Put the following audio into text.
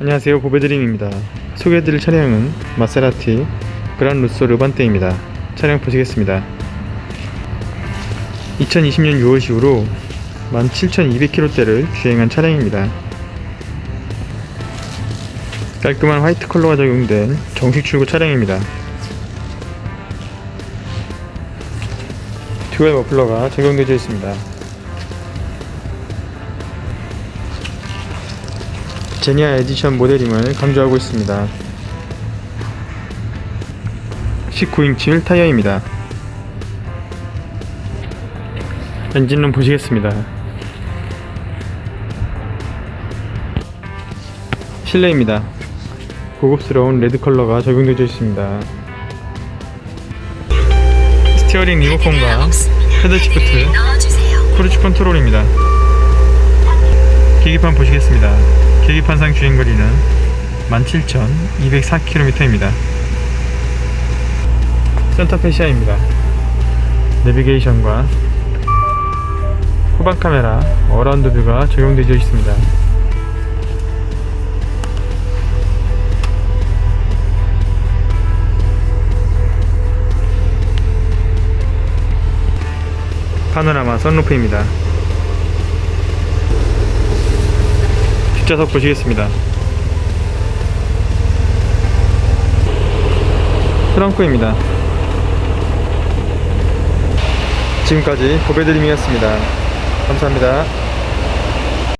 안녕하세요 보배드림입니다. 소개해드릴 차량은 마세라티 그란 루소 르반테입니다. 차량 보시겠습니다. 2020년 6월 이후로 17,200km대를 주행한 차량입니다. 깔끔한 화이트 컬러가 적용된 정식 출고 차량입니다. 듀얼 머플러가 적용되어 있습니다 제니아 에디션 모델임을 강조하고 있습니다. 19인치 휠 타이어입니다. 엔진룸 보시겠습니다. 실내입니다. 고급스러운 레드 컬러가 적용되어 있습니다. 스티어링 리모컨과 헤드 시프트, 크루즈 컨트롤입니다. 계기판 보시겠습니다. 계기판상 주행거리는 17,204km입니다. 센터페시아입니다. 내비게이션과 후방 카메라, 어라운드 뷰가 적용되어 있습니다. 파노라마 선루프입니다. 뒷좌석 보시겠습니다. 트렁크입니다. 지금까지 보배드림이었습니다. 감사합니다.